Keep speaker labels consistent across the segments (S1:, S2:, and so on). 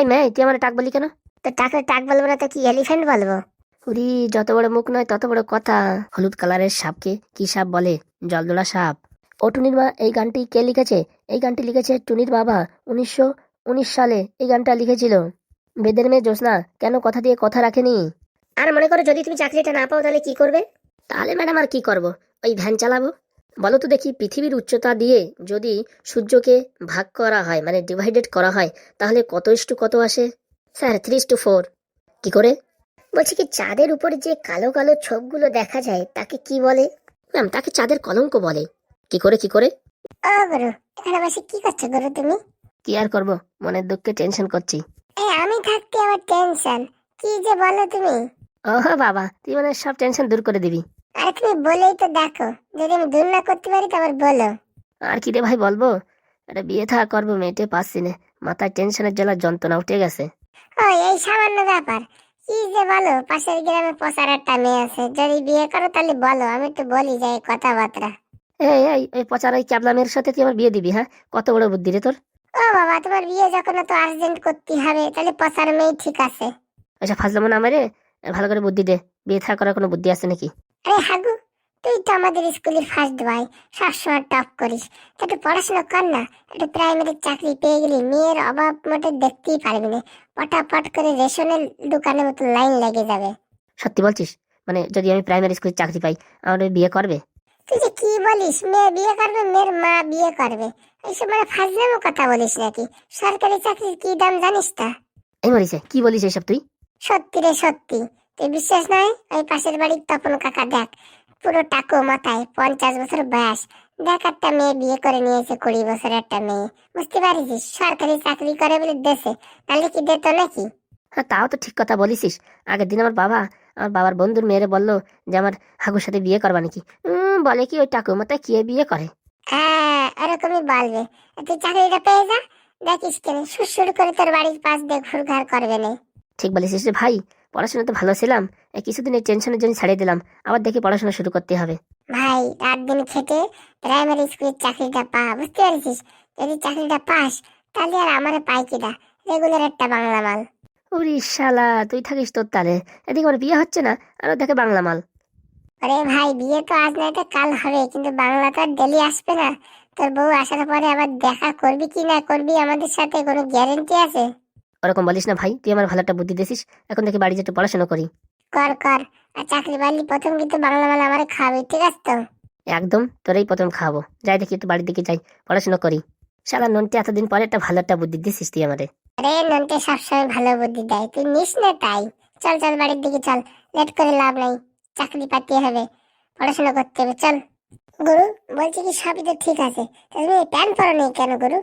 S1: এই মেয়ে তুই আমার টাক বলি কেন?
S2: তো টাকলে টাক বলব না তো কি এলিফ্যান্ট বলব?
S1: উরি যত বড় মুখ নয় তত বড় কথা। হলুদ কালারের সাপকে কি সাপ বলে? জলদোলা সাপ। ও টুনির মা এই গানটি কে লিখেছে? এই গানটি লিখেছে টুনির বাবা উনিশশো উনিশ সালে। এই গানটা লিখেছিল। বেদের মেয়ে জ্যোৎস্না কেন কথা দিয়ে কথা রাখেনি?
S2: আর মনে করো যদি তুমি চাকরিটা না পাও তাহলে কি করবে?
S1: তাহলে ম্যাডাম আর কি করব? ওই ভ্যান চালাবো? বলো তো দেখি পৃথিবীর উচ্চতা দিয়ে যদি সূর্যকে ভাগ করা হয় মানে ডিভাইডেড করা হয় তাহলে কত ইস্টু কত আসে? স্যার থ্রি টু ফোর কি করে?
S2: বলছি কি চাঁদের উপরে যে কালো কালো ছোপগুলো দেখা যায় তাকে কি বলে?
S1: ম্যাম তাকে চাঁদের কলঙ্ক বলে। কি করে কি করে?
S2: ও গুরু এখানে বসে কি করছ গুরু তুমি?
S1: কি আর করব? মনের দুঃখে টেনশন করছি।
S2: এই আমি থাকতে আবার টেনশন কি যে বলো তুমি?
S1: ওহ বাবা তুই মানে সব টেনশন দূর করে দিবি।
S2: আরে তুমি বলেই তো দেখো। যদি আমি দূর না করতে পারি তো আবার বলো।
S1: আর কি রে ভাই বলব? একটা বিয়ে থা করব মেয়েটে পাচ্ছি না। মাথায় টেনশনের জ্বালা যন্ত্রণা উঠে গেছে।
S2: ও এই সামান্য ব্যাপার। কি যে বলো পাশের গ্রামে পচার একটা মেয়ে আছে। যদি বিয়ে করো তাহলে বলো। আমি একটু বলি যাই কথাবার্তা।
S1: এই এই ওই পচার ওই ক্যাবলা মেয়ের সাথে তুই আমার বিয়ে দিবি হ্যাঁ? কত বড় বুদ্ধি রে তোর।
S2: ও বাবা তোমার বিয়ে যখন তো আর্জেন্ট করতে হবে তাহলে পচার মেয়ে ঠিক আছে।
S1: আচ্ছা ফাজলামো না মেরে ভালো করে বুদ্ধি দে। বিয়ে থা করার কোনো বুদ্ধি আছে নাকি?
S2: আরে হাগু তুই তো আমাদের স্কুলের ফার্স্ট বয় সবসময় টপ করিস। তা একটু পড়াশোনা কর না একটু প্রাইমারি চাকরি পেয়ে গেলি মেয়ের অভাব মোটে দেখতেই পারবি না। পটাপট করে রেশনের দোকানের মতো লাইন লেগে যাবে।
S1: সত্যি বলছিস? মানে যদি আমি প্রাইমারি স্কুলে চাকরি পাই আমার বিয়ে করবে?
S2: তুই যে কি বলিস? মেয়ে বিয়ে করবে মেয়ের মা বিয়ে করবে। এইসব মানে ফাজলামো কথা বলিস নাকি? সরকারি চাকরির কি দাম জানিস তা?
S1: এই মরিছে কি বলিস এসব তুই?
S2: সত্যি রে সত্যি। তুই বিশ্বাস নাই? ওই পাশের বাড়ির তপন কাকা দেখ পুরো টাকো মাথায় পঞ্চাশ বছর বয়স। দেখ একটা মেয়ে বিয়ে করে নিয়েছে কুড়ি বছর একটা মেয়ে। বুঝতে পারিস সরকারি চাকরি করে বলে দেশে তাহলে কি দিত নাকি?
S1: হ্যাঁ তাও তো ঠিক কথা বলিসিস। আগের দিন আমার বাবা আমার বাবার বন্ধুর মেয়েরে বলল যে আমার হাগুর সাথে বিয়ে করবা নাকি। বলে কি ওই টাকু মাথায় কে বিয়ে করে?
S2: হ্যাঁ ওরকমই বলবে। তুই চাকরিটা পেয়ে যা দেখিস কেন সুর করে তোর বাড়ির পাশ দিয়ে ঘুরঘার করবে না।
S1: ঠিক বলেছিস রে ভাই। পড়াশোনা তো ভালো ছিলাম কিছুদিন এই টেনশনের জন্য ছাড়িয়ে দিলাম আবার দেখি পড়াশোনা শুরু করতে হবে।
S2: ভাই রাত দিন খেটে প্রাইমারি স্কুলের চাকরিটা পা বুঝতে পারছিস? যদি চাকরিটা পাস তাহলে আর আমার পাই কিনা রেগুলার একটা বাংলা মাল।
S1: ওরে শালা তুই থাকিস তোর তালে। এদিকে আমার বিয়ে হচ্ছে না আর দেখে বাংলা মাল।
S2: আরে ভাই বিয়ে তো আজ নয়তো কাল হবে কিন্তু বাংলা তো আর ডেলি আসবে না। তোর বউ আসার পরে আবার দেখা করবি কি না করবি আমাদের সাথে কোনো গ্যারেন্টি আছে?
S1: ওরকম বলিস না ভাই তুই আমার ভালো একটা বুদ্ধি দিছিস এখন থেকে বাড়ি যেতে পড়াশোনা করি।
S2: কর কর আর চাকরি পাইলি প্রথম কিন্তু বাংলা মাল আমার খাবে ঠিক আছে তো?
S1: একদম তোরাই প্রথম খাব যাই দেখি একটু বাড়ির দিকে যাই পড়াশোনা করি। শালা নন্টি এতদিন পরে একটা ভালো একটা বুদ্ধি দিছিস তুই আমারে।
S2: আরে নন্টে সবসময় ভালো বুদ্ধি দেয় তুই নিস না তাই। চল চল বাড়ির দিকে চল লেট করে লাভ নাই চাকরি পাতি হবে পড়াশোনা করতে হবে চল। গুরু বলছি কি সবই তো ঠিক আছে তুমি প্যান্ট পরো নি কেন গুরু?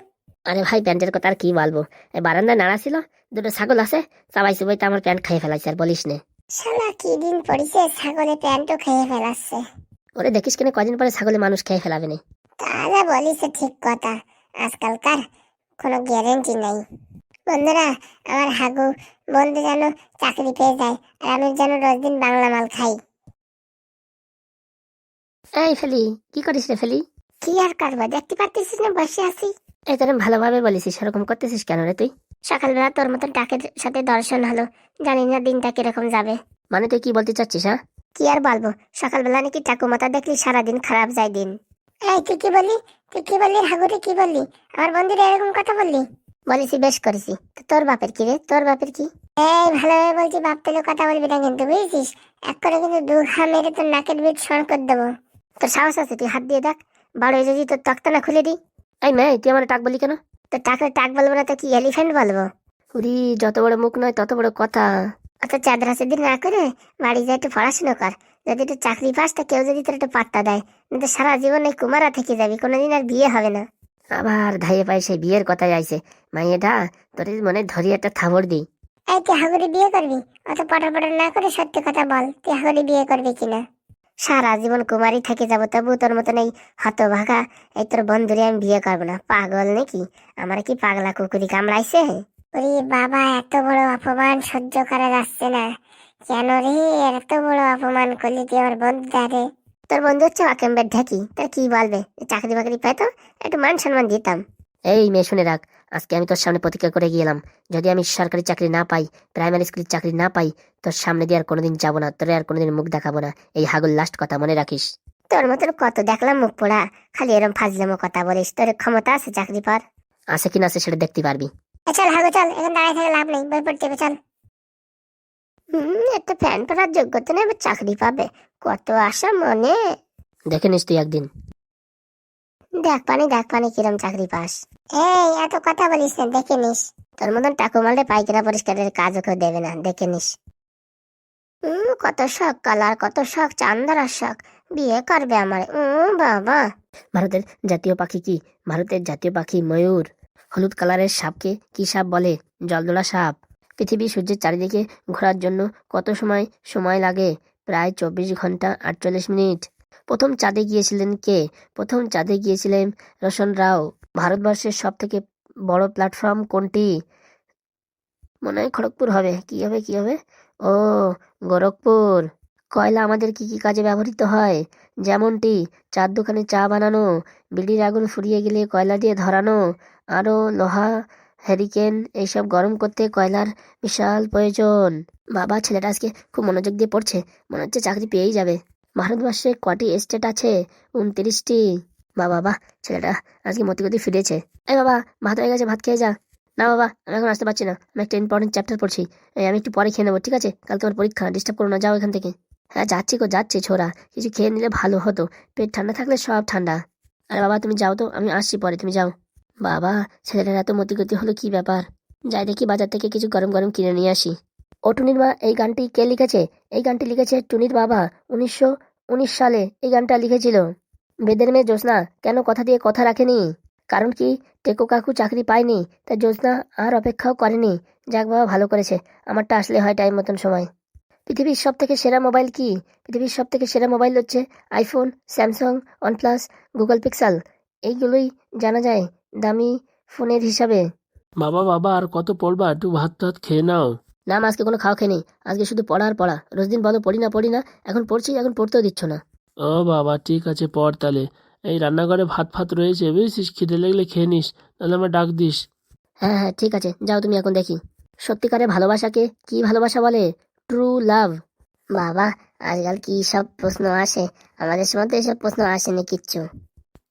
S1: আরে ভাই প্যান্টের কথা আর কি বলব? বারান্দায় নাড়া ছিল দুটো ছাগল আছে সবাই সবাই তো আমার প্যান্ট খেয়ে ফেলাইছে আর বলিস নে।
S2: শালা কি দিন পড়িছে ছাগলে প্যান্টও খেয়ে ফেলাচ্ছে।
S1: ওরে দেখিস কিনা কদিন পরে ছাগলে মানুষ খেয়ে ফেলাবে না।
S2: তাহলে বলিস ঠিক কথা আজকালকার কোনো গ্যারেন্টি নাই। বন্ধুরা আমার হাগু বন্ধু যেন চাকরি পেয়ে যায় আর আমি যেন রোজ দিন বাংলা মাল খাই।
S1: এই ফেলি কি করিস রে ফেলি?
S2: কি আর করব দেখতে পাচ্ছিস না বসে আছি।
S1: এই তোর ভালোভাবে বলিস সেরকম করতেছিস কেন রে তুই?
S2: সকালবেলা তোর মতন ডাকের সাথে দর্শন হলো জানি না দিনটা কীরকম যাবে।
S1: মানে তুই কি বলতে চাচ্ছিস হ্যাঁ?
S2: কি আর বলব সকালবেলা নাকি ঠাকুমাতা দেখলি সারাদিন খারাপ যায় দিন। এই তুই কি বললি? তুই কি বললি? হাগুরে কি বললি? আমার বন্ধুরা এরকম কথা বললি? বলেছি বেশ করেছি। তোর বাপের কি রে? তোর বাপের কি? এই ভালোভাবে বলছি বাপ পেলে কথা বলবি না কিন্তু বুঝেছিস? এক করে কিন্তু দু ঘা মেরে তোর নাকের বিট সর করে দেবো। তোর সাহস আছে তুই হাত দিয়ে দেখ। বড় যদি তোর তক্তা না খুলে দিই।
S1: এই মেয়ে, তুই আমার টাক বলি কেন?
S2: তোর টাকলে টাক বলব না, তো কি এলিফ্যান্ট বলব?
S1: উরি, যত বড় মুখ নয়, তত বড় কথা।
S2: অত চাঁদরা সেদিন না করে বাড়ি যা একটু পড়াশোনা কর। যদি একটু চাকরি পাস, তা কেউ যদি তোর একটু পাত্তা দেয় কিন্তু সারা জীবন এই কুমারা থেকে যাবি, কোনোদিন আর বিয়ে হবে না।
S1: আবার ধাইয়ে পাই সেই বিয়ের কথাই আইছে। মাইয়েটা, তোর মনে ধরি একটা থাবড় দিই।
S2: এই তুই হাগুরি বিয়ে করবি? অত পটর না করে সত্যি কথা বল, তুই হাগুরি বিয়ে করবি কিনা? সারা জীবন কুমারী থেকে যাব তবু তোর মতন এই হতভাগা। এই তোর বন্ধুরে আমি বিয়ে করব না। পাগল নাকি? আমার কি পাগলা কুকুরি কামড়াইছে? ওরে বাবা এত বড় অপমান সহ্য করা যাচ্ছে না। কেন রে এত বড় অপমান করলি তুই আমার বন্ধুটা রে? তোর বন্ধু হচ্ছে অকেম্বের ঢাকি। তোর কি বলবে? চাকরি বাকরি পেতো একটু মান সম্মান দিতাম।
S1: এই মেয়ে শুনে রাখ। আজকে আমি তোর সামনে প্রতিজ্ঞা করে গেলাম যদি আমি সরকারি চাকরি না পাই প্রাইমারি স্কুলের চাকরি না পাই তোর সামনে দিয়ে আর কোনোদিন যাব না তোর আর কোনোদিন মুখ দেখাবো না এই হাগুল লাস্ট কথা মনে রাখিস।
S2: তোর মতন কত দেখলাম মুখ পোড়া খালি এরম ফাজলামো কথা বলিস তোর ক্ষমতা আছে চাকরি পার
S1: আছে কি না আছে সেটা দেখতে পারবি।
S2: চল হাগু চল এখন দাঁড়িয়ে থেকে লাভ নেই বই পড়তে চল। হুম একটা ফ্যান পড়ার যোগ্যতা নেই চাকরি পাবে কত আশা মনে।
S1: দেখে নিস তুই একদিন।
S2: দেখ পানি দেখ পানি কিরম চাকরি পাস। এই এত কথা বলিস না দেখে নিস। তোর মতন টাকু মারলে পাইকারা পরিষ্কারের কাজও কেউ দেবে না দেখে নিস। উম, কত শখ কালার কত শখ চান্দার শখ। বিয়ে করবে আমার উম, বাবা।
S1: ভারতের জাতীয় পাখি কি? ভারতের জাতীয় পাখি ময়ূর। হলুদ কালারের সাপকে কি সাপ বলে? জলদোলা সাপ। পৃথিবী সূর্যের চারিদিকে ঘোরার জন্য কত সময় সময় লাগে? প্রায় চব্বিশ ঘণ্টা আটচল্লিশ মিনিট। প্রথম চাঁদে গিয়েছিলেন কে? প্রথম চাঁদে গিয়েছিলেন রোশন রাও। ভারতবর্ষের সব থেকে বড় প্ল্যাটফর্ম কোনটি? মনে হয় খড়গপুর হবে। কি হবে কি হবে? ও, গোরখপুর। কয়লা আমাদের কি কি কাজে ব্যবহৃত হয়? যেমনটি, চার দোকানে চা বানানো, বিড়ির আগুন ফুরিয়ে গেলে কয়লা দিয়ে ধরানো, আরও লোহা, হ্যারিকেন, এইসব গরম করতে কয়লার বিশাল প্রয়োজন। বাবা, ছেলেটা আজকে খুব মনোযোগ দিয়ে পড়ছে। মনে হচ্ছে চাকরি পেয়েই যাবে। ভারতবর্ষে কটি স্টেট আছে? উনত্রিশটি। বা বাবা ছেলেটা আজকে মতিগতি ফিরেছে। এই বাবা, ভাত হয়ে গেছে, ভাত খেয়ে যা। না বাবা, আমি এখন আসতে পারছি না। আমি একটা ইম্পর্টেন্ট চ্যাপ্টার পড়ছি। আমি একটু পরে খেয়ে নেব, ঠিক আছে? কালকে আমার পরীক্ষা ডিস্টার্ব করো না, যাও এখান থেকে। হ্যাঁ যাচ্ছি গো, যাচ্ছে ছোড়া। কিছু খেয়ে নিলে ভালো হতো। পেট ঠান্ডা থাকলে সব ঠান্ডা। আরে বাবা, তুমি যাও তো, আমি আসছি পরে, তুমি যাও। বাবা, ছেলেটার এত মতিগতি হলো কি ব্যাপার? যাই দেখি বাজার থেকে কিছু গরম গরম কিনে নিয়ে আসি। ও টুনির মা এই গানটি কে লিখেছে? এই গানটি লিখেছে টুনির বাবা। উনিশশো উনিশ সালে এই গানটা লিখেছিল। বেদের মেয়ে জ্যোৎস্না, কেন কথা দিয়ে কথা রাখেনি? কারণ কি, টেকো কাকু চাকরি পায়নি তাই জ্যোৎস্না আর অপেক্ষাও করেনি। যাক বাবা, ভালো করেছে। আমারটা আসলে হয় টাইম মতন সময়। পৃথিবীর সব থেকে সেরা মোবাইল কি? পৃথিবীর সব থেকে সেরা মোবাইল হচ্ছে iPhone, Samsung, OnePlus, Google Pixel. এইগুলোই জানা যায় দামি ফোনের হিসাবে।
S3: বাবা বাবা, আর কত পড়বা? একটু ভাত টাত খেয়ে নাও।
S1: না আজকে কোনো খাওয়া খেয়ে নেই। আজকে শুধু পড়া আর পড়া। রোজ দিন বলো পড়ি না পড়ি না এখন পড়ছি এখন পড়তেও দিচ্ছ না।
S3: ও বাবা ঠিক আছে পড় তাহলে। এই রান্নাঘরে ভাত ফাত রয়েছে বুঝেছিস? খিদে লাগলে খেয়ে নিস তাহলে আমার ডাক দিস।
S1: হ্যাঁ হ্যাঁ ঠিক আছে যাও তুমি এখন দেখি। সত্যিকারের ভালোবাসাকে কি? ভালোবাসা বলে? ট্রু লাভ
S2: বাবা আজকাল কি সব প্রশ্ন আসে? আমাদের সময় তো এসব প্রশ্ন আসেনি কিচ্ছু।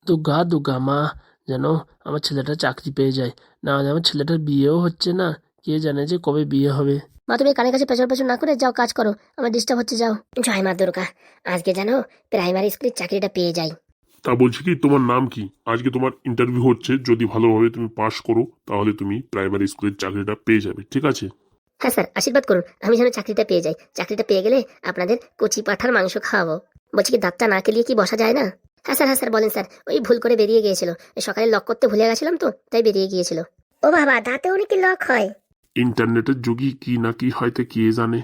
S3: দুর্গা দুর্গা মা যেন আমার ছেলেটা চাকরি পেয়ে যায়। না হলে আমার ছেলেটার বিয়েও হচ্ছে না। কে জানে যে কবে বিয়ে হবে।
S1: মা তুমি কানে কাছে পেছর পেছর না করে যাও কাজ করো। আমার ডিস্টার্ব হচ্ছে যাও। জয় মা দুর্গা। আজকে জানো প্রাইমারি স্কুলের চাকরিটা পেয়ে যাই।
S4: তা বলছি কি তোমার নাম কি? আজকে তোমার ইন্টারভিউ হচ্ছে যদি ভালোভাবে তুমি পাশ করো তাহলে তুমি প্রাইমারি স্কুলের চাকরিটা পেয়ে যাবে ঠিক আছে?
S1: হ্যাঁ স্যার আশীর্বাদ করুন। আমি যেন চাকরিটা পেয়ে যাই। চাকরিটা পেয়ে গেলে আপনাদের কচি পাঠার মাংস খাওয়াবো। বলছি কি দাঁতটা না কেলিয়ে কি বসা যায় না? হ্যাঁ স্যার হ্যাঁ স্যার বলেন স্যার। ওই ভুল করে বেরিয়ে গিয়েছিল। সকালে লক করতে ভুলে গেছিলাম তো তাই বেরিয়ে গিয়েছিল।
S2: ও বাবা দাঁতে উনি কি লক হয়।
S4: ইন্টারনেটের যুগই কি না কি হয়তো কে জানে।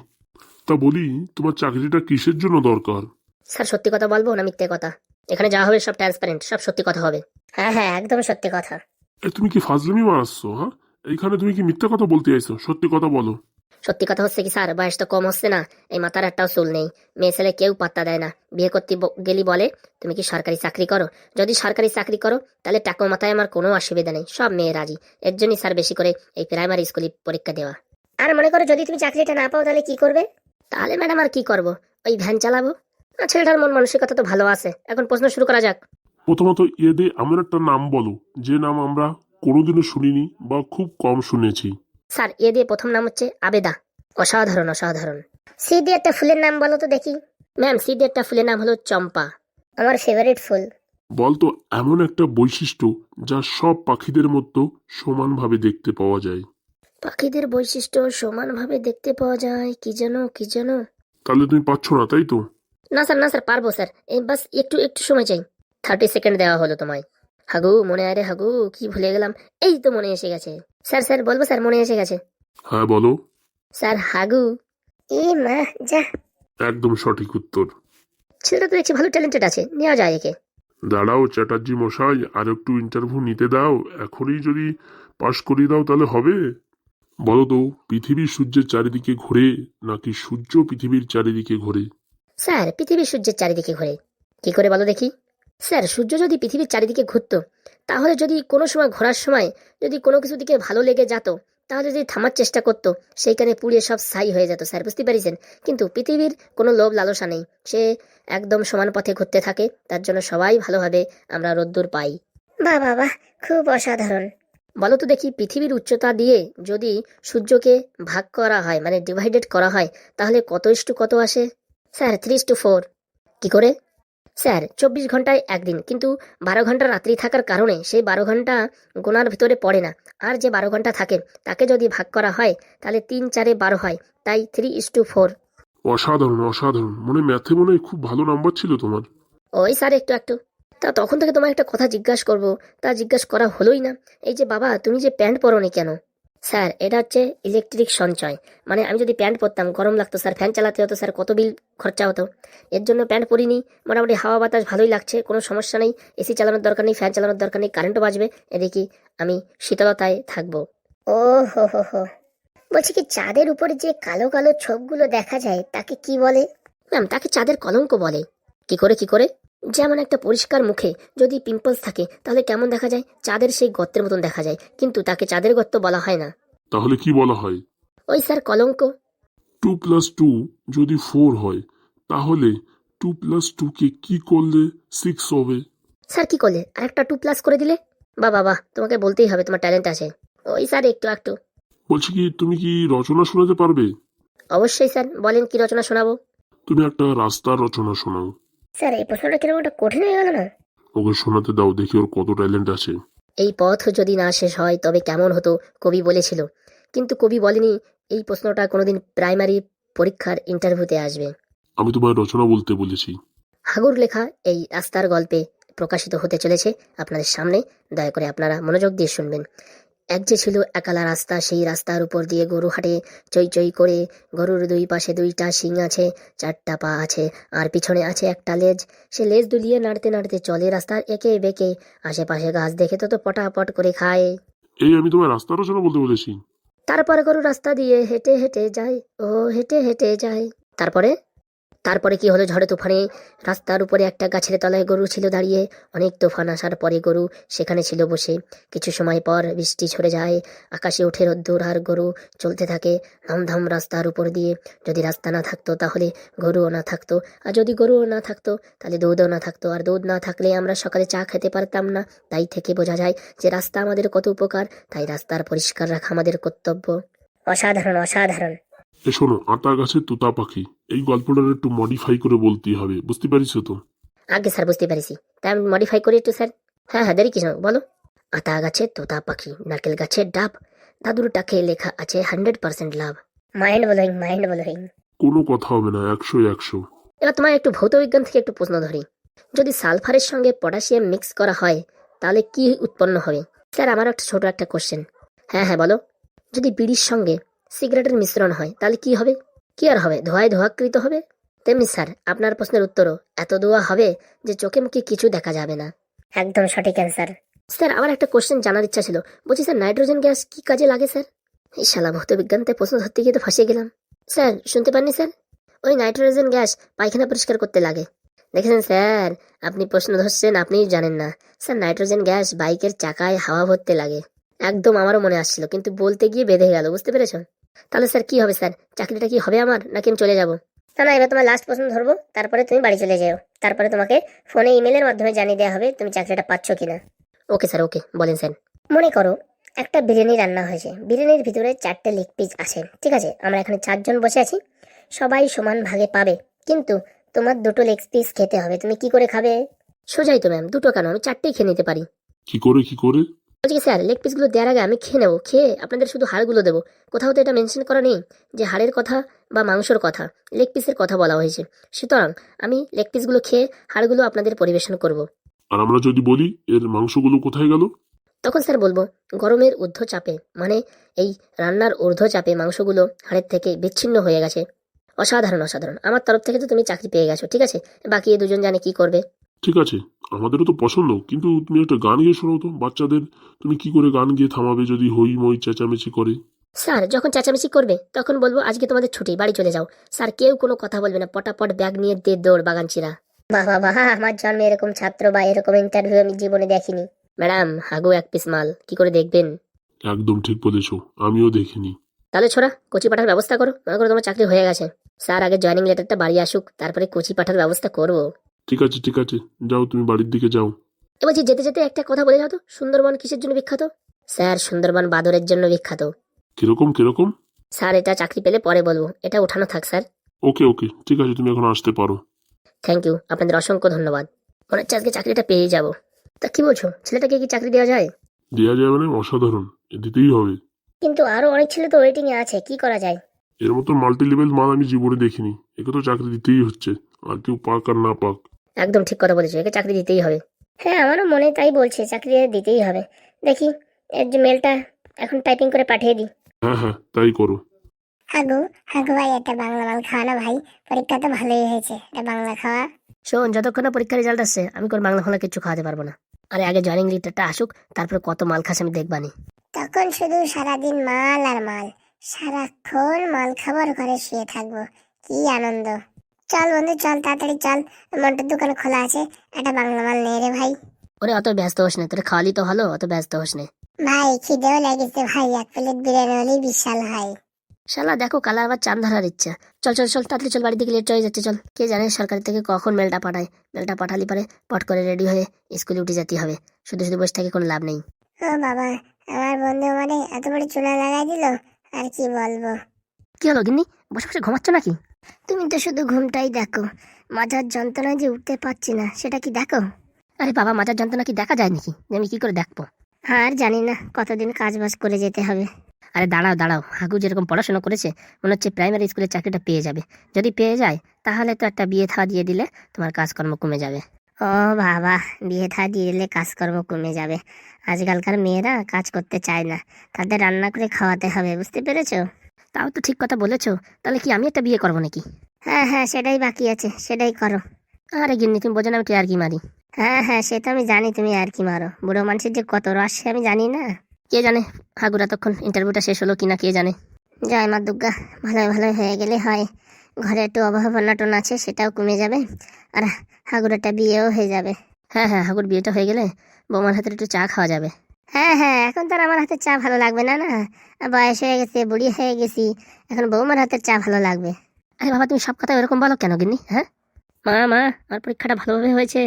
S4: তা বলি তোমার চাকরিটা কিসের জন্য দরকার?
S1: স্যার সত্যি কথা বলব না মিথ্যে কথা? এখানে যা হবে সব ট্রান্সপারেন্ট সব সত্যি কথা হবে।
S2: হ্যাঁ হ্যাঁ একদম সত্যি কথা।
S4: এ তুমি কি ফাজলামি মারাচ্ছ হ্যাঁ? এইখানে তুমি কি মিথ্যা কথা বলতে চাইছো? সত্যি কথা বলো।
S1: সত্যি কথা হচ্ছে কি স্যার, বয়স তো কম হচ্ছে না, এই মাথার একটাও চুল নেই, মেয়ে ছেলে কেউ পাত্তা দেয় না। বিয়ে করতে গেলি বলে, তুমি কি সরকারি চাকরি করো? যদি সরকারি চাকরি করো, তাহলে টাকা মাথায় আমার কোনো অসুবিধা নেই, সব মেয়ে রাজি। এর জন্যই স্যার বেশি করে এই প্রাইমারি স্কুলে পরীক্ষা দেওয়া।
S2: আর মনে করো যদি তুমি চাকরিটা না পাও, তাহলে কি করবে?
S1: তাহলে ম্যাডাম আর কি করব? ওই ভ্যান চালাবো? না, ছেলেটার মন মানসিকতা তো ভালো আছে, এখন প্রশ্ন শুরু করা যাক।
S4: প্রথমত এদে এমন একটা নাম বলো, যে নাম আমরা কোনোদিনও শুনিনি বা খুব কম শুনেছি।
S1: স্যার এ দিয়ে প্রথম নাম হচ্ছে আবেদা। অসাধারণ অসাধারণ।
S2: সি দিয়ে একটা ফুলের নাম বলো তো দেখি।
S1: ম্যাম সি দিয়ে একটা ফুলের নাম হলো চম্পা।
S2: আমার ফেভারিট ফুল।
S4: বলতো এমন একটা বৈশিষ্ট্য যা সব পাখিদের মতো সমানভাবে দেখতে পাওয়া যায়।
S1: পাখিদের বৈশিষ্ট্য সমানভাবে দেখতে পাওয়া যায়? কি যেন কি যেন?
S4: তাহলে তুমি পাচ্ছ না তাই তো?
S1: না স্যার না স্যার পারব স্যার। এই বাস একটু একটু সময় চাই। থার্টি সেকেন্ড দেওয়া হলো তোমায়। হাগু মনে আরে হাগু কি ভুলে গেলাম। এই তো মনে এসে গেছে। স্যার স্যার বলব স্যার মনে এসে গেছে।
S4: হ্যাঁ বলো।
S1: স্যার হাগু।
S2: এ মা যা।
S4: একদম সঠিক উত্তর।
S1: ছেলেটা তো দেখছি ভালো ট্যালেন্টেড আছে। নেওয়া যায় একে।
S4: দাঁড়াও চ্যাটার্জি মশাই আর একটু ইন্টারভিউ নিতে দাও। এখনই যদি পাশ করিয়ে দাও তাহলে হবে। বলো তো পৃথিবী সূর্যের চারিদিকে ঘোরে নাকি সূর্য পৃথিবীর চারিদিকে ঘোরে?
S1: স্যার পৃথিবীর সূর্যের চারিদিকে ঘোরে। কি করে বলো দেখি। স্যার সূর্য যদি পৃথিবীর চারিদিকে ঘুরতো তাহলে যদি কোনো সময় ঘোরার সময় যদি কোনো কিছু দিকে ভালো লেগে যেত তাহলে যদি থামার চেষ্টা করতো সেইখানে পুড়িয়ে সব ছাই হয়ে যেত স্যার বুঝতে পারিছেন? কিন্তু পৃথিবীর কোনো লোভ লালসা নেই সে একদম সমান পথে ঘুরতে থাকে তার জন্য সবাই ভালোভাবে আমরা রোদ্দুর পাই।
S2: বাহ বাহ বাহ খুব অসাধারণ।
S1: বলো তো দেখি পৃথিবীর উচ্চতা দিয়ে যদি সূর্যকে ভাগ করা হয় মানে ডিভাইডেড করা হয় তাহলে কত ইস্টু কত আসে? স্যার থ্রি টু ফোর কি করে? স্যার চব্বিশ ঘন্টায় একদিন কিন্তু বারো ঘণ্টা রাত্রি থাকার কারণে সেই বারো ঘণ্টা গোনার ভিতরে পড়ে না। আর যে বারো ঘণ্টা থাকে তাকে যদি ভাগ করা হয় তাহলে তিন চারে বারো হয় তাই থ্রি ইস টু ফোর।
S4: অসাধারণ অসাধারণ। মনে ম্যাথে মনে খুব ভালো নাম্বার ছিল তোমার।
S1: ওই স্যার একটু একটু। তা তখন থেকে তোমার একটা কথা জিজ্ঞাসা করব তা জিজ্ঞাসা করা হলোই না। এই যে বাবা তুমি যে প্যান্ট পরোনি কেন? স্যার এটা হচ্ছে ইলেকট্রিক সঞ্চয়। মানে আমি যদি প্যান্ট পরতাম গরম লাগতো স্যার ফ্যান চালাতে হতো স্যার কত বিল খরচা হতো। এর জন্য প্যান্ট পরিনি মোটামুটি হাওয়া বাতাস ভালোই লাগছে কোনো সমস্যা নেই এসি চালানোর দরকার নেই ফ্যান চালানোর দরকার নেই কারেন্টও বাজবে এদিকে আমি শীতলতায় থাকব।
S2: ও হো হো হো বলছি কি চাঁদের উপরে যে কালো কালো ছোপগুলো দেখা যায় তাকে কি বলে?
S1: ম্যাম তাকে চাঁদের কলঙ্ক বলে। কি করে কি করে? যেমন একটা পরিষ্কার মুখে যদি পিম্পলস থাকে তাহলে কেমন দেখা যায়? চাঁদের সেই গর্তের মতন দেখা যায় কিন্তু তাকে চাঁদের গর্ত বলা হয় না।
S4: তাহলে কি বলা হয়?
S1: ওই স্যার কলঙ্ক।
S4: টু প্লাস টু যদি ফোর হয় তাহলে টু প্লাস টুকে কি করলে সিক্স হবে?
S1: স্যার কি করলে? আরেকটা টু প্লাস করে দিলে? বা বাবা তোমাকে বলতেই হবে তোমার ট্যালেন্ট আছে। ওই স্যার একটু একটু
S4: বলছি কি তুমি কি রচনা শোনাতে পারবে?
S1: অবশ্যই স্যার বলেন কি রচনা শোনাবো।
S4: তুমি একটা রাস্তার রচনা শোনাও।
S2: স্যার এই প্রশ্নটা কীরকম একটা কঠিন হয়ে গেল না?
S4: ওকে শোনাতে দাও দেখি ওর কত ট্যালেন্ট আছে।
S1: এই পথ যদি না শেষ হয় তবে কেমন হতো কবি বলেছিল। কিন্তু কবি বলেনি এই প্রশ্নটা কোনোদিন প্রাইমারি পরীক্ষার ইন্টারভিউতে আসবে।
S4: আমি তোমায় রচনা বলতে বলেছি।
S1: হাগুর লেখা এই রাস্তার গল্পে প্রকাশিত হতে চলেছে। আপনাদের সামনে দয়া করে আপনারা মনোযোগ দিয়ে শুনবেন। এক যে ছিল একালা রাস্তা সেই রাস্তার উপর দিয়ে গরু হাঁটে চই চই করে। গরুর দুই পাশে দুইটা শিং আছে চারটা পা আছে আর পিছনে আছে একটা লেজ। সে লেজ দুলিয়ে নাড়তে নাড়তে চলে রাস্তার একে বেঁকে। আশেপাশে গাছ দেখে তো তো পটাপট করে খায়।
S4: এই আমি তোমায় রাস্তার রচনা বলতে বলেছি।
S1: তারপরে গরু রাস্তা দিয়ে হেঁটে হেঁটে যায়। ও হেঁটে হেঁটে যায়। তারপরে? তারপরে কি হলো? ঝড়ে তুফানে রাস্তার উপরে একটা গাছের তলায় গরু ছিল দাঁড়িয়ে। অনেক তুফান আসার পরে গরু সেখানে ছিল বসে। কিছু সময় পর বৃষ্টি ঝরে যায়। আকাশে ওঠে রোদ্দুর আর গরু চলতে থাকে ধামধাম রাস্তার উপর দিয়ে। যদি রাস্তা না থাকতো তাহলে গরুও না থাকতো। আর যদি গরুও না থাকতো তাহলে দুধও না থাকতো। আর দুধ না থাকলে আমরা সকালে চা খেতে পারতাম না। তাই থেকে বোঝা যায় যে রাস্তা আমাদের কত উপকার। তাই রাস্তার পরিষ্কার রাখা আমাদের কর্তব্য।
S2: অসাধারণ অসাধারণ।
S4: শোনো তোতা পাখি। এই গল্পটার একটু মডিফাই করে বলতেই হবে বুঝতে পারিস তো?
S1: আগে স্যার বুঝতে পারিছি। তাই আমি মডিফাই করি একটু স্যার। হ্যাঁ হ্যাঁ দেরি কিছু না, বলো। আতা গাছে তোতা পাখি নারকেল গাছের ডাব দাদুর টাকে লেখা আছে hundred percent love
S2: mind blowing mind blowing.
S4: কোনো কথা হবে না একশো একশো।
S1: এবার তোমার একটু ভৌত বিজ্ঞান থেকে একটু প্রশ্ন ধরি। যদি সালফারের সঙ্গে পটাশিয়াম মিক্স করা হয় তাহলে কি উৎপন্ন হবে? স্যার আমার একটা ছোট একটা কোশ্চেন হ্যাঁ হ্যাঁ বলো। যদি বিড়ির সঙ্গে সিগারেটের মিশ্রণ হয় তাহলে কি হবে? কি আর হবে? ধোয়ায় ধোয়াকৃত হবে? তেমনি স্যার আপনার প্রশ্নের উত্তরও এত দোয়া হবে যে চোখে মুখে কিছু দেখা যাবে না।
S2: একদম সঠিক অ্যান্সার
S1: স্যার আমার একটা কোশ্চেন জানার ইচ্ছা ছিল। বলছি স্যার নাইট্রোজেন গ্যাস কি কাজে লাগে স্যার? এই শালা ভৌত বিজ্ঞানতে প্রশ্ন ধরতে গিয়ে তো ফাঁসিয়ে গেলাম। স্যার শুনতে পাননি স্যার? ওই নাইট্রোজেন গ্যাস পায়খানা পরিষ্কার করতে লাগে। দেখেছেন স্যার আপনি প্রশ্ন ধরছেন আপনিই জানেন না। স্যার নাইট্রোজেন গ্যাস বাইকের চাকায় হাওয়া ভরতে লাগে। একদম আমারও মনে আসছিল কিন্তু বলতে গিয়ে বেঁধে গেল বুঝতে পেরেছ? তাহলে স্যার কি হবে স্যার? চাকরিটা কি হবে আমার নাকি আমি চলে যাব?
S2: না না এবার তোমার লাস্ট প্রশ্ন ধরবো তারপরে তুমি বাড়ি চলে যেও। তারপরে তোমাকে ফোনে ইমেলের মাধ্যমে জানিয়ে দেওয়া হবে তুমি চাকরিটা পাচ্ছ কিনা।
S1: ওকে স্যার ওকে বলেন স্যার।
S2: মনে করো একটা বিরিয়ানি রান্না হয়েছে। বিরিয়ানির ভিতরে চারটে লেগ পিস আছে ঠিক আছে? আমরা এখানে চারজন বসে আছি সবাই সমান ভাগে পাবে। কিন্তু তোমার দুটো লেগ পিস খেতে হবে তুমি কি করে খাবে?
S1: সোজাই তো ম্যাম দুটো কেন? আমি চারটেই খেয়ে নিতে পারি।
S4: কি করে কি করে?
S1: বলছি স্যার লেগ পিসগুলো দেওয়ার আগে আমি খেয়ে নেব খেয়ে আপনাদের শুধু হাড়গুলো দেবো। কোথাও তো এটা মেনশন করা নেই যে হাড়ের কথা বা মাংসর কথা লেগ পিসের কথা বলা হয়েছে। সুতরাং আমি লেগ পিসগুলো খেয়ে হাড়গুলো আপনাদের পরিবেশন করব।
S4: আর আমরা যদি বলি এর মাংসগুলো কোথায় গেল?
S1: তখন স্যার বলব গরমের ঊর্ধ্ব চাপে মানে এই রান্নার ঊর্ধ্ব চাপে মাংসগুলো হাড়ের থেকে বিচ্ছিন্ন হয়ে গেছে। অসাধারণ অসাধারণ। আমার তরফ থেকে তো তুমি চাকরি পেয়ে গেছো ঠিক আছে? বাকি এই দুজন জানে কি করবে।
S4: ঠিক আছে আমাদেরও তো পছন্দ কিন্তু তুমি একটা গান গিয়ে শোনাও তো বাচ্চাদের তুমি কি করে গান গিয়ে থামাবে যদি হই মই চেঁচামেচি করে?
S1: স্যার যখন চেঁচামেচি করবে তখন বলব আজকে তোমাদের ছুটি বাড়ি চলে যাও। স্যার কেউ কোনো কথা বলবে না পটাপট ব্যাগ নিয়ে দে দৌড় বাগানচিরা।
S2: বাবা বাবা আমার জন্মে এরকম ছাত্র বা এরকম ইন্টারভিউ আমি জীবনে দেখিনি।
S1: ম্যাডাম হাগু এক পিস মাল কি করে দেখবেন?
S4: একদম ঠিক বলেছ আমিও দেখিনি।
S1: তাহলে ছোড়া কোচি পাঠার ব্যবস্থা করো মনে করো তোমার চাকরি হয়ে গেছে। স্যার আগে জয়েনিং লেটারটা বাড়ি আসুক তারপরে কোচি পাঠার ব্যবস্থা করব।
S4: ঠিক আছে ঠিক আছে। যাও তুমি বাড়ির দিকে যাও।
S1: এ বলছি যেতে যেতে একটা কথা বলে যাও তো। সুন্দরবন কিসের জন্য বিখ্যাত? স্যার সুন্দরবন বাদরের জন্য বিখ্যাত।
S4: কীরকম কীরকম?
S1: স্যার এটা চাকরি পেলে পরে বলব। এটা ওঠানো থাক স্যার।
S4: ওকে ওকে। ঠিক আছে তুমি এখন আসতে পারো।
S1: থ্যাংক ইউ আপনাদের অসংখ্য ধন্যবাদ। মনে হচ্ছে আজকে চাকরিটা পেয়ে যাব। তা কি বলছো? ছেলেটাকে কি চাকরি দেওয়া যায়?
S4: দেওয়া যায় মানে অসাধারণ। এ দিতেই হবে।
S2: কিন্তু আরও অনেক ছেলে তো ওয়েটিং এ আছে। কি করা যায়?
S4: এর মতো মাল্টি লেভেল মাল আমি জীবনে দেখিনি। একে তো চাকরি দিতেই হচ্ছে। আর কেউ পাক আর না পাক।
S1: একদম ঠিক কথা বলেছ একে চাকরি দিতেই হবে।
S2: হ্যাঁ আমারও মনে তাই বলছে চাকরি দিতেই হবে। দেখি এর যে মেলটা এখন টাইপিং করে পাঠিয়ে দিই।
S4: হ্যাঁ হ্যাঁ তাই করো।
S2: হাগু হাগু ভাই একটা বাংলা মাল খাওয়ানো ভাই পরীক্ষা তো ভালোই হয়েছে এটা বাংলা খাওয়া।
S1: শোন যতক্ষণ না পরীক্ষার রেজাল্ট আসছে আমি কোন বাংলা ফাংলা কিছু খাওয়াতে পারব না। আরে আগে জয়েনিং লেটারটা আসুক তারপরে কত মাল খাস আমি দেখবানি।
S2: তখন শুধু সারাদিন মাল আর মাল সারাক্ষণ মাল খাবার ঘরে শুয়ে থাকব কি আনন্দ। চল বন্ধু চল তাড়াতাড়ি চল। মন্টুর দোকান খোলা আছে একটা বাংলা মাল নে রে ভাই।
S1: ওরে অত ব্যস্ত হোস না তোর খাওয়ালি তো ভালো অত ব্যস্ত হোস না।
S2: ভাই খিদেও লেগেছে ভাই এক প্লেট বিরিয়ানি হলেই বিশাল হয়।
S1: শালা দেখো কালা আবার চান ধরার ইচ্ছা। চল চল চল তাড়াতাড়ি চল বাড়ি থেকে লেট হয়ে যাচ্ছে চল। কে জানে সরকার থেকে কখন মেলটা পাঠায়। মেলটা পাঠালি পারে পট করে রেডি হয়ে স্কুলে উঠে যেতে হবে। শুধু শুধু বসে থেকে কোনো লাভ নেই।
S2: ও বাবা আমার বন্ধু মানে এত বড় চুলা লাগাই দিল আর কি বলব?
S1: কি হলো গিন্নি? বসে বসে ঘুমাচ্ছ নাকি?
S2: তুমি তো শুধু ঘুমটাই দেখো। মাথার যন্ত্রণা যে উঠতে পারছি না সেটা কি দেখো?
S1: আরে বাবা মাথার যন্ত্রণা কি দেখা যায় নাকি? আমি কি করে দেখব?
S2: আর জানি না কতদিন কাজ বাজ করে যেতে হবে।
S1: আরে দাঁড়াও দাঁড়াও হাগু যেরকম পড়াশোনা করেছে মনে হচ্ছে প্রাইমারি স্কুলের চাকরিটা পেয়ে যাবে। যদি পেয়ে যায় তাহলে তো একটা বিয়ে থা দিয়ে দিলে তোমার কাজকর্ম কমে যাবে।
S2: ও বাবা বিয়ে থা দিয়ে দিলে কাজকর্ম কমে যাবে। আজকালকার মেয়েরা কাজ করতে চায় না তাদের রান্না করে খাওয়াতে হবে বুঝতে পেরেছ?
S1: তাও তো ঠিক কথা বলেছ। তাহলে কি আমি একটা বিয়ে করব নাকি?
S2: হ্যাঁ হ্যাঁ সেটাই বাকি আছে সেটাই করো।
S1: আরে গিন্নি তুমি বোঝো না আমি আর কি মারি।
S2: হ্যাঁ হ্যাঁ সে তো আমি জানি তুমি আর কি মারো। বুড়ো মানুষের যে কত রস সে আমি জানি না।
S1: কে জানে হাগুরা তখন ইন্টারভিউটা শেষ হলো কিনা কে জানে।
S2: জয় মা দুর্গা ভালো ভালো হয়ে গেলে হয়। ঘরে একটু অভাব অনাটন আছে সেটাও কমে যাবে আর হাগুরাটা বিয়েও হয়ে যাবে।
S1: হ্যাঁ হ্যাঁ হাগুর বিয়েটা হয়ে গেলে বৌমার হাতে একটু চা খাওয়া যাবে।
S2: হ্যাঁ হ্যাঁ এখন তো আর আমার হাতের চা ভালো লাগবে না না? বয়স হয়ে গেছে বুড়ি হয়ে গেছি এখন বৌমার হাতের চা ভালো লাগবে।
S1: আরে বাবা তুমি সব কথা এরকম বলো কেন গিন্নি হ্যাঁ? মা মা আমার পরীক্ষাটা ভালোভাবে হয়েছে।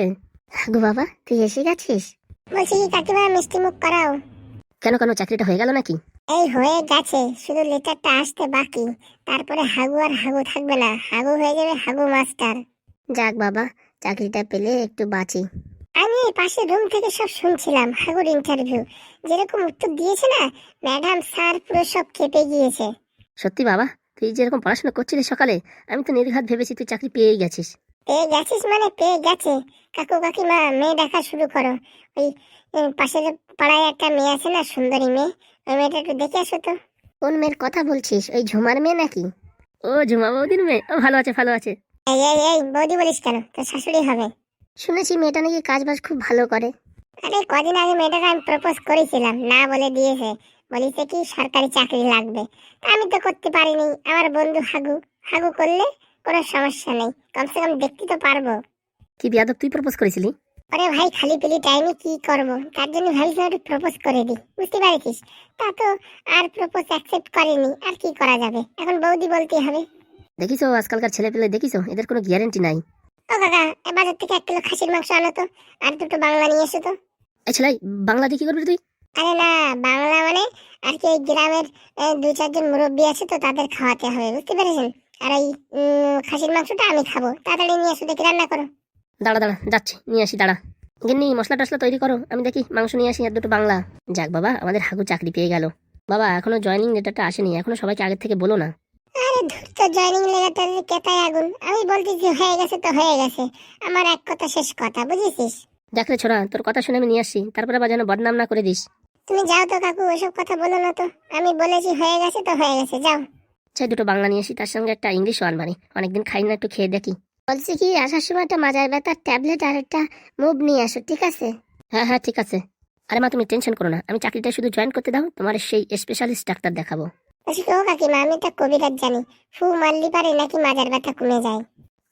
S2: গো বাবা তুই এসে গেছিস? বলছি কি কাকিমা মিষ্টি মুখ করাও?
S1: কেন কেন চাকরিটা হয়ে গেল নাকি?
S2: এই হয়ে গেছে শুধু লেটারটা আসতে বাকি। তারপরে হাগু আর হাগু থাকবে না হাগু হয়ে যাবে হাগু মাস্টার। যাক বাবা চাকরিটা পেলে একটু বাঁচি। আমি পাশের রুম থেকে সব শুনছিলাম হাগুর ইন্টারভিউ যেরকম উত্তর দিয়েছে না ম্যাডাম স্যার পুরো সব কেঁপে গিয়েছে।
S1: সত্যি বাবা তুই যেরকম পড়াশোনা করছিলি সকালে আমি তো নির্ঘাত ভেবেছি তুই চাকরি পেয়েই গেছিস।
S2: পেয়ে গেছিস মানে পেয়ে গেছে। কাকু কাকিমা মেয়ে দেখা শুরু করো। ওই পাশের পাড়ায় একটা মেয়ে আছে না সুন্দরী মেয়ে ওই মেয়েটা একটু দেখে আসো তো। কোন মেয়ের কথা বলছিস? ওই ঝুমার মেয়ে নাকি?
S1: ও ঝুমা বৌদির মেয়ে। ও ভালো আছে ভালো আছে।
S2: এই এই এই বৌদি বলিস কেন? তোর শাশুড়ি হবে। শুনেছি মেয়েটা নাকি কাজ বাজ খুব ভালো করে। আরে কদিন আগে মেয়েটাকে আমি প্রপোজ করেছিলাম না বলে দিয়েছে। বলিছে কি সরকারি চাকরি লাগবে। তা আমি তো করতে পারিনি। আমার বন্ধু হাগু। হাগু করলে কোনো সমস্যা নেই। কমসে কম দেখতে তো পারব।
S1: কি বিয়াদব তুই প্রপোজ করেছিলি?
S2: আরে ভাই খালি পেলি টাইমে কি করব? তার জন্য ভাবছিলাম একটু প্রপোজ করে দিই বুঝতে পারছিস? তা তো আর প্রপোজ অ্যাকসেপ্ট করেনি। আর কি করা যাবে? এখন বৌদি বলতে হবে।
S1: দেখিছো আজকালকার ছেলে পেলে দেখিছো এদের কোনো গ্যারেন্টি নাই।
S2: ও কাকা এ বাজার থেকে এক কিলো খাসির মাংস আনো তো আর দুটো বাংলা নিয়ে এসো তো।
S1: এই ছেলে বাংলা দিয়ে কি করবি তুই?
S2: আরে না বাংলা মানে আর কি ওই গ্রামের দুই চারজন মুরব্বী আছে তো তাদের খাওয়াতে হবে বুঝতে পেরেছেন? আর এই খাসির মাংসটা আমি খাব তাড়াতাড়ি নিয়ে এসো দেখি রান্না করো।
S1: দাঁড়া দাঁড়া যাচ্ছি নিয়ে আসি দাঁড়া। গিন্নি মশলা টসলা তৈরি করো আমি দেখি মাংস নিয়ে আসি আর দুটো বাংলা। যাক বাবা আমাদের হাগু চাকরি পেয়ে গেল। বাবা এখনও জয়েনিং লেটারটা আসেনি এখনও সবাইকে আগের থেকে বলো না।
S2: আরে ধুর তো জয়নিং লেগাটার কেতায় আগুন। আমি বলতেছি হয়ে গেছে তো হয়ে গেছে। আমার এক কথা শেষ কথা বুঝেছিস?
S1: দেখ রে ছোড়া তোর কথা শুনে আমি নিয়ে আসছি। তারপরে আবার যেন বদনাম না করে দিস।
S2: তুমি যাও তো কাকু ওসব কথা বলো না তো। আমি বলেছি হয়ে গেছে তো হয়ে গেছে যাও।
S1: চাই দুটো বাংলা নিয়ে আসি তার সঙ্গে একটা ইংলিশও আনবানি অনেকদিন খাই না একটু খেয়ে দেখি।
S2: বলছি কি আসার সময় একটা মাজার ব্যথার ট্যাবলেট আর একটা মুভ নিয়ে আসো ঠিক আছে?
S1: হ্যাঁ হ্যাঁ ঠিক আছে। আরে মা তুমি টেনশন করো না। আমি চাকরিটা শুধু জয়েন করতে দাও তোমার সেই স্পেশালিস্ট ডাক্তার দেখাবো।
S2: বলছি তো কাকিমা আমি একটা কবিরাজ জানি। ফু মারলি পারে নাকি মাজার ব্যথা কমে যায়?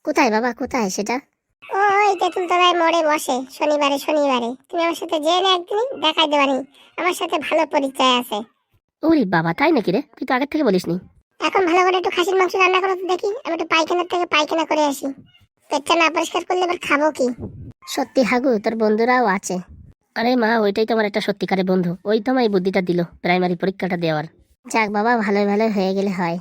S1: কোথায় বাবা কোথায় সেটা?
S2: ও ওই তেঁতুল তলায় মোড়ে বসে শনিবারে শনিবারে। তুমি আমার সাথে যেয়ে না একদিন দেখাই দেবানি আমার সাথে ভালো পরিচয় আছে।
S1: ওরে বাবা তাই নাকি রে? তুই তো আগের থেকে বলিসনি
S2: এখন ভালো করে একটু খাসির মাংস রান্না করো তো দেখি। আমি একটু পায়খানার থেকে পায়খানা করে আসি। পেটটা না পরিষ্কার করলে এবার খাব কি?
S1: সত্যি হাগু তোর বন্ধুরাও আছে। আরে মা ওইটাই তোমার একটা সত্যিকারের বন্ধু। ওই তোমায় বুদ্ধিটা দিল প্রাইমারি পরীক্ষাটা দেওয়ার।
S2: যাক বাবা ভালোই ভালোই হয়ে গেলে হয়।